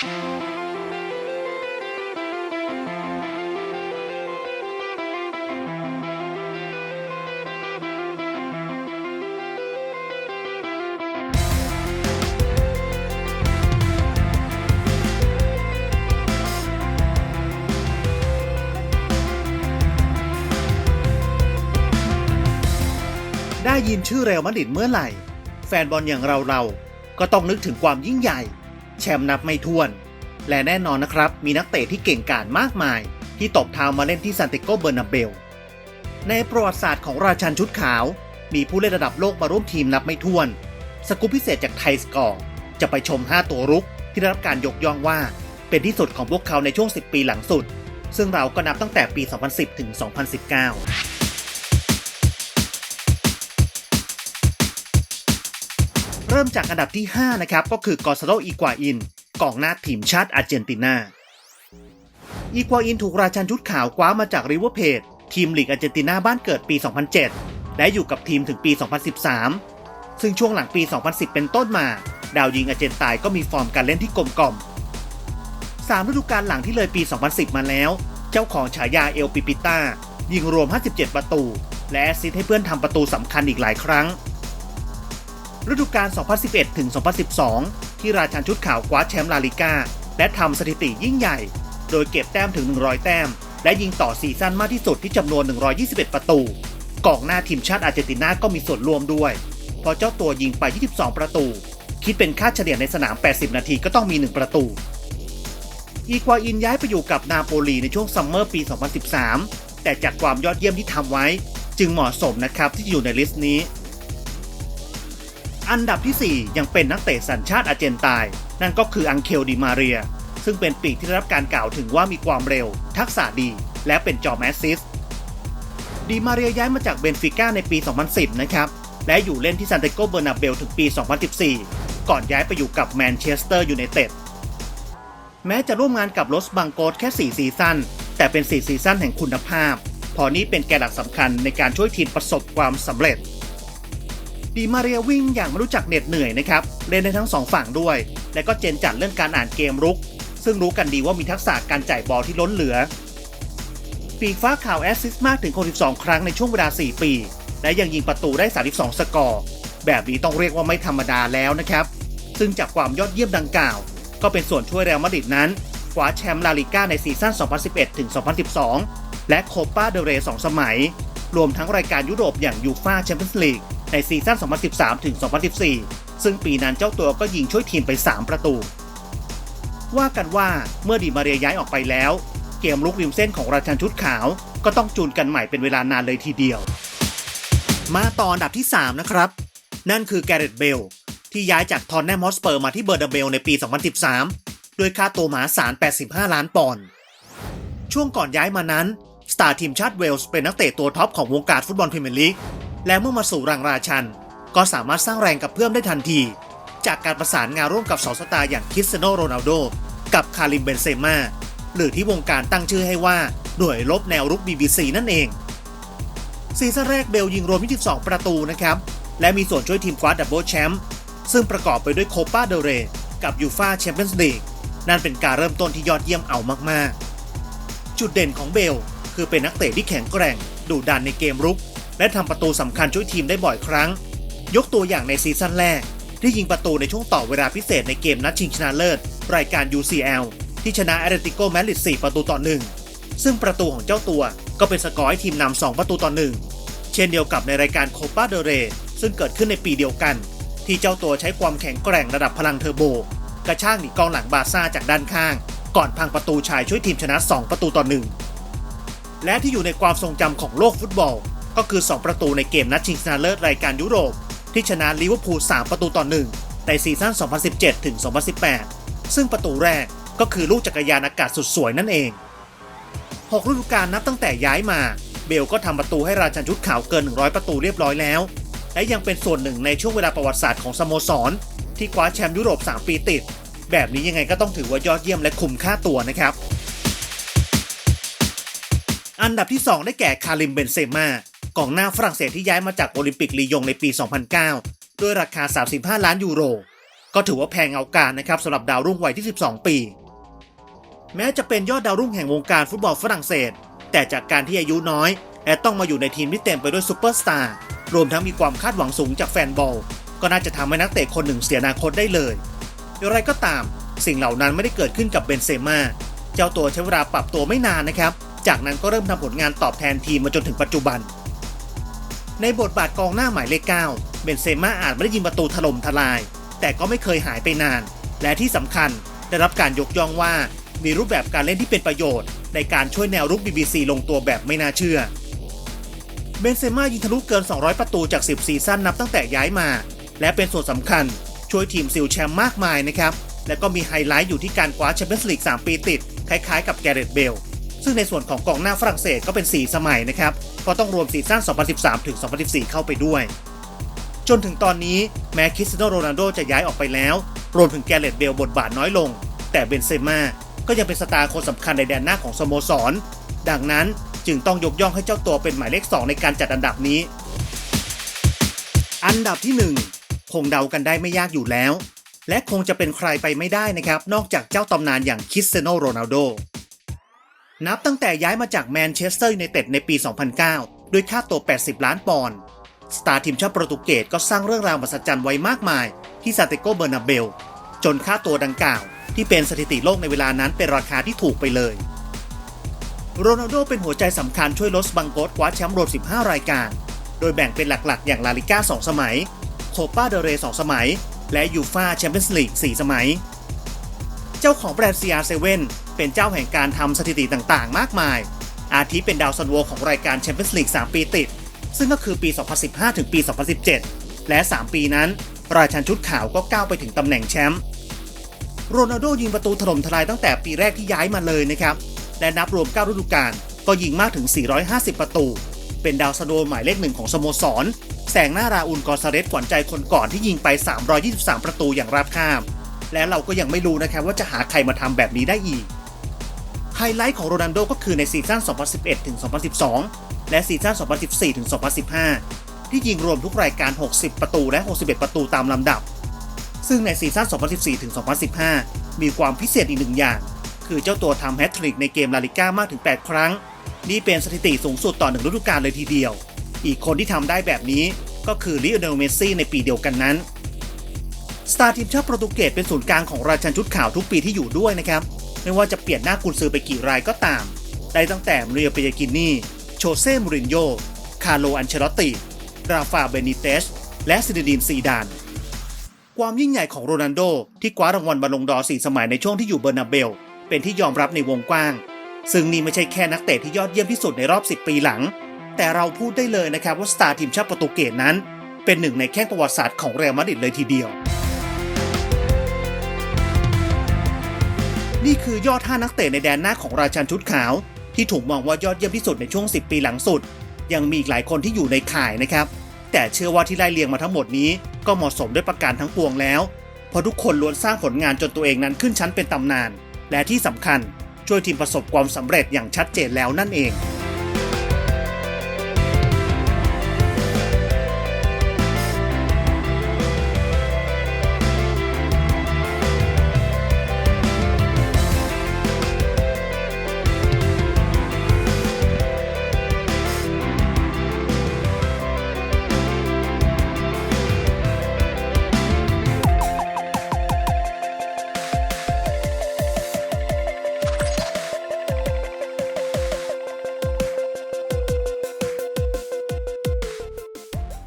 ได้ยินชื่อเรอัลมาดริดเมื่อไหร่ แฟนบอลอย่างเราเราก็ต้องนึกถึงความยิ่งใหญ่ แชมป์นับไม่ถ้วน และแน่นอนนะครับ มีนักเตะที่เก่งกาจมากมาย ที่ตบเท้ามาเล่นที่ซานติโกเบอร์นาเบล ในประวัติศาสตร์ของราชันชุดขาว มีผู้เล่นระดับโลกมาร่วมทีมนับไม่ถ้วน สกูปพิเศษจากไทยสกอร์จะไปชม 5 ตัวรุกที่ได้รับการยกย่องว่า เป็นที่สุดของพวกเขาในช่วง 10 ปีหลังสุด ซึ่งเราก็นับตั้งแต่ปี 2010 ถึง 2019 เริ่มจากอันดับที่ 5 นะครับ ก็คือกอซาโลอีกวาอินกองหน้าทีมชาติอาร์เจนตินาอีกวาอินถูกราชันชุดขาวคว้ามาจากริเวอร์เพจทีมลีกอาร์เจนตินาบ้านเกิดปี 2007 และอยู่กับทีมถึงปี 2013 ซึ่งช่วงหลังปี 2010 เป็นต้นมา ดาวยิงอาร์เจนตายก็มีฟอร์มการเล่นที่กลมกล่อม3ฤดูกาลหลังที่เลยปี 2010 มาแล้ว เจ้าของฉายาเอลปิปิต้ายิงรวม 57 ประตู และสซิสต์ให้เพื่อนทำประตูสำคัญอีกหลายครั้ง ฤดูกาล 2011 ถึง 2012 ที่ราชันชุดขาวคว้าแชมป์ลาลิกาและทำสถิติยิ่งใหญ่ โดยเก็บแต้มถึง 100 แต้ม และยิงต่อซีซั่นมากที่สุดที่จำนวน 121 ประตู กองหน้าทีมชาติอาร์เจนตินาก็มีส่วนร่วมด้วยพราะเจ้าตัวยิงไป 22 ประตู คิดเป็นค่าเฉลี่ยในสนาม 80 นาทีก็ต้องมี 1 ประตู อีควาอินย้ายไปอยู่กับนาโปลีในช่วงซัมเมอร์ปี 2013 แต่จากความยอดเยี่ยมที่ทำไว้ จึงเหมาะสมนะครับที่จะอยู่ในลิสต์นี้ อันดับที่ 4 ยังเป็นนักเตะสัญชาติอาร์เจนตายนั่นก็คืออังเคลดิมาเรีย ซึ่งเป็นปีกที่ได้รับการกล่าวถึงว่ามีความเร็ว ทักษะดี และเป็นจอมแอสซิสดิมาเรียย้ายมาจากเบนฟิก้าในปี 2010 นะครับ และอยู่เล่นที่ซานติโกเบอร์นาเบลถึงปี 2014 ก่อนย้ายไปอยู่กับแมนเชสเตอร์ยูไนเต็ดแม้จะร่วมงานกับลอสบังโกสแค่ 4 ซีซั่นแต่เป็น 4 ซีซั่นแห่งคุณภาพ พอนี้เป็นแกนหลักสำคัญในการช่วยทีมประสบความสำเร็จ ดีมาเรียวิ่งอย่างไม่รู้จักเหน็ดเหนื่อยนะครับเล่นได้ทั้งสองฝั่งด้วย และก็เจนจัดเรื่องการอ่านเกมรุก ซึ่งรู้กันดีว่ามีทักษะการจ่ายบอลที่ล้นเหลือ ปีกฟ้าข่าวแอสซิสต์มากถึง62ครั้งในช่วงเวลา 4 ปี และยังยิงประตูได้ 32 สกอร์ แบบนี้ต้องเรียกว่าไม่ธรรมดาแล้วนะครับ ซึ่งจากความยอดเยี่ยมดังกล่าว ก็เป็นส่วนช่วยเรอัลมาดริดนั้นคว้าแชมป์ลาลิก้าในซีซั่น 2011ถึง2012 และโคปาเดเรย์2สมัย รวมทั้งรายการยุโรปอย่างยูฟาแชมเปี้ยนส์ลีก ในซีซั่น 2013 ถึง 2014 ซึ่งปีนั้นเจ้าตัวก็ยิงช่วยทีมไป 3 ประตู ว่ากันว่าเมื่อดีมาเรียย้ายออกไปแล้ว เกมลุกริมเส้นของราชันชุดขาว ก็ต้องจูนกันใหม่เป็นเวลานานเลยทีเดียว มาต่ออันดับที่ 3 นะครับ นั่นคือแกเรตเบลที่ย้ายจากทอนแนมฮอสเปอร์มาที่เบอร์นาเบลในปี 2013โดยค่าตัวมหาศาล 85 ล้านปอนด์ช่วงก่อนย้ายมานั้นสตาร์ทีมชาติเวลส์เป็นนักเตะตัวท็อปของวงการฟุตบอลพรีเมียร์ลีก และเมื่อมาสู่รังราชัน ก็สามารถสร้างแรงกับเพื่อมได้ทันที จากการประสานงานร่วมกับสองสตาร์อย่างคริสเตียโนโรนัลโดกับคาริมเบนเซม่าหรือที่วงการตั้งชื่อให้ว่าหน่วยลบแนวรุก BBC นั่นเอง ซีซั่นแรกเบลยิงรวม 22 ประตูนะครับ และมีส่วนช่วยทีมคว้าดับเบิลแชมป์ซึ่งประกอบไปด้วยโคปาเดเรกับยูฟาแชมเปี้ยนส์ลีกนั่นเป็นการเริ่มต้นที่ยอดเยี่ยมเอามากๆ จุดเด่นของเบลคือเป็นนักเตะที่แข็งแกร่งดุดันในเกมรุก และทำประตูสำคัญช่วยทีมได้บ่อยครั้ง ยกตัวอย่างในซีซั่นแรก ที่ยิงประตูในช่วงต่อเวลาพิเศษในเกมนัดชิงชนะเลิศ รายการ UCL ที่ชนะแอตเลติโกแมดริด4ประตูต่อหนึ่งซึ่งประตูของเจ้าตัวก็เป็นสกอร์ให้ทีมนำ2ประตูต่อหนึ่งเช่นเดียวกับในรายการโคปาเดเรซึ่งเกิดขึ้นในปีเดียวกัน ที่เจ้าตัวใช้ความแข็งแกร่งระดับพลังเทอร์โบ กระชากหนีกองหลังบาซ่าจากด้านข้าง ก่อนพังประตูชายช่วยทีมชนะ 2 ประตูต่อหนึ่งและที่อยู่ในความทรงจำของโลกฟุตบอล ก็คือ 2 ประตูในเกมนัดชิงชนะเลิศรายการยุโรป ที่ชนะลิเวอร์พูล3ประตูต่อหนึ่งในซีซั่น 2017 ถึง 2018 ซึ่งประตูแรกก็คือลูกจักรยานอากาศสุดสวยนั่นเอง 6 ฤดูกาลนับตั้งแต่ย้ายมา เบลก็ทำประตูให้ราชันชุดขาวเกิน 100 ประตูเรียบร้อยแล้ว และยังเป็นส่วนหนึ่งในช่วงเวลาประวัติศาสตร์ของสโมสร ที่คว้าแชมป์ยุโรป 3 ปีติด แบบนี้ยังไงก็ต้องถือว่ายอดเยี่ยมและคุ้มค่าตัวนะครับ อันดับที่ 2 ได้แก่คาริมเบนเซม่า กองหน้าฝรั่งเศสที่ย้ายมาจากโอลิมปิกลียงในปี 2009 ด้วยราคา 35 ล้านยูโร ก็ถือว่าแพงเอาการนะครับสำหรับดาวรุ่งวัยที่ 12 ปี แม้จะเป็นยอดดาวรุ่งแห่งวงการฟุตบอลฝรั่งเศส แต่จากการที่อายุน้อยและต้องมาอยู่ในทีมที่เต็มไปด้วยซูเปอร์สตาร์รวมทั้งมีความคาดหวังสูงจากแฟนบอล ก็น่าจะทำให้นักเตะคนหนึ่งเสียอนาคตได้เลยอย่างไรก็ตาม สิ่งเหล่านั้นไม่ได้เกิดขึ้นกับเบนเซม่าเจ้าตัวใช้เวลาปรับตัวไม่นานนะครับ จากนั้นก็เริ่มทำผลงานตอบแทนทีมมาจนถึงปัจจุบัน ในบทบาทกองหน้าหมายเลข9เบนเซม่าอาจไม่ได้ยิงประตูถล่มทลาย แต่ก็ไม่เคยหายไปนาน และที่สำคัญได้รับการยกย่องว่ามีรูปแบบการเล่นที่เป็นประโยชน์ ในการช่วยแนวรุก BBC ลงตัวแบบไม่น่าเชื่อ เบนเซม่ายิงทะลุเกิน 200 ประตูจาก 10 ซีซั่นนับตั้งแต่ย้ายมา และเป็นส่วนสำคัญช่วยทีมซิลแชมป์มากมายนะครับ และก็มีไฮไลท์อยู่ที่การคว้าแชมเปี้ยนส์ลีก 3 ปีติด คล้ายๆ กับแกเรตเบล ซึ่งในส่วนของกองหน้าฝรั่งเศสก็เป็น 4 สมัยนะครับก็ต้องรวมซีซั่น 2013 ถึง 2014 เข้าไปด้วย จนถึงตอนนี้แม้คริสเตียโนโรนัลโดจะย้ายออกไปแล้ว รวมถึงแกเรตเบลบทบาทน้อยลง แต่เบนเซม่าก็ยังเป็นสตาร์คนสำคัญในแดนหน้าของสโมสร ดังนั้นจึงต้องยกย่องให้เจ้าตัวเป็นหมายเลข 2 ในการจัดอันดับนี้ อันดับที่ 1 คงเดากันได้ไม่ยากอยู่แล้ว และคงจะเป็นใครไปไม่ได้นะครับ นอกจากเจ้าตำนานอย่างคริสเตียโนโรนัลโด นับตั้งแต่ย้ายมาจากแมนเชสเตอร์ยูไนเต็ดในปี 2009 ด้วยค่าตัว 80 ล้านปอนด์ สตาร์ทีมชาติโปรตุเกสก็สร้างเรื่องราวมหัศจรรย์ไว้มากมาย ที่ซาเตโกเบอร์นาเบล จนค่าตัวดังกล่าว ที่เป็นสถิติโลกในเวลานั้นเป็นราคาที่ถูกไปเลย โรนัลโดเป็นหัวใจสำคัญช่วยลอสบังโกสคว้าแชมป์รวม 15 รายการ โดยแบ่งเป็นหลักๆ อย่างลาลิก้า 2 สมัย โคปาเดเรย์2สมัย และยูฟาแชมเปี้ยนส์ลีก 4 สมัย เจ้าของแบรนด์ CR7 เป็นเจ้าแห่งการทำสถิติต่างๆ มากมาย อาทิเป็นดาวซันโวของรายการแชมเปี้ยนส์ลีก3 ปีติด ซึ่งก็คือปี 2015 ถึงปี 2017 และ 3 ปีนั้น ราชันชุดขาวก็ก้าวไปถึงตำแหน่งแชมป์โรนัลโดยิงประตูถล่มทลายตั้งแต่ปีแรกที่ย้ายมาเลยนะครับ และนับรวม 9 ฤดูกาลก็ยิงมากถึง 450 ประตู เป็นดาวซันโวหมายเลขหนึ่งของสโมสร แสงหน้าราอุลกอซาเรสขวัญใจคนก่อนที่ยิงไป 323 ประตูอย่างราบคาบและเราก็ยังไม่รู้นะครับว่าจะหาใครมาทำแบบนี้ได้อีก ไฮไลท์ของโรนัลโดก็คือในซีซั่น 2011-2012 และซีซั่น 2014-2015 ที่ยิงรวมทุกรายการ 60 ประตูและ 61 ประตูตามลำดับ ซึ่งในซีซั่น 2014-2015 มีความพิเศษอีกหนึ่งอย่าง คือเจ้าตัวทำแฮตทริกในเกมลาลิก้ามากถึง 8 ครั้ง นี่เป็นสถิติสูงสุดต่อหนึ่งฤดูกาลเลยทีเดียว อีกคนที่ทำได้แบบนี้ก็คือลิโอเนลเมสซี่ในปีเดียวกันนั้นสตาร์ทีมชาติโปรตุเกสเป็นศูนย์กลางของราชันชุดขาวทุกปีที่อยู่ด้วยนะครับ ไม่ว่าจะเปลี่ยนหน้ากุนซือไปกี่รายก็ตาม ได้ตั้งแต่เรียเปยกินนี่โชเซ่มูรินโญ่คาร์โลอันเชลอตติ ราฟาเบนิเตส และซินดินซีดาน ความยิ่งใหญ่ของโรนัลโดที่คว้ารางวัลบอลลงดอร์สี่สมัยในช่วงที่อยู่เบอร์นาเบล เป็นที่ยอมรับในวงกว้าง ซึ่งนี่ไม่ใช่แค่นักเตะที่ยอดเยี่ยมที่สุดในรอบ 10 ปีหลัง แต่เราพูดได้เลยนะครับว่าสตาร์ทีมชาติโปรตุเกสนั้น เป็นหนึ่งในแข้งประวัติศาสตร์ของเรอัลมาดริดเลยทีเดียว นี่คือยอด 5 นักเตะในแดนหน้าของราชันชุดขาว ที่ถูกมองว่ายอดเยี่ยมที่สุดในช่วง 10 ปีหลังสุด ยังมีอีกหลายคนที่อยู่ในข่ายนะครับ แต่เชื่อว่าที่ไล่เลียงมาทั้งหมดนี้ก็เหมาะสมด้วยประการทั้งปวงแล้วเพราะทุกคนล้วนสร้างผลงานจนตัวเองนั้นขึ้นชั้นเป็นตำนาน และที่สำคัญช่วยทีมประสบความสำเร็จอย่างชัดเจนแล้วนั่นเอง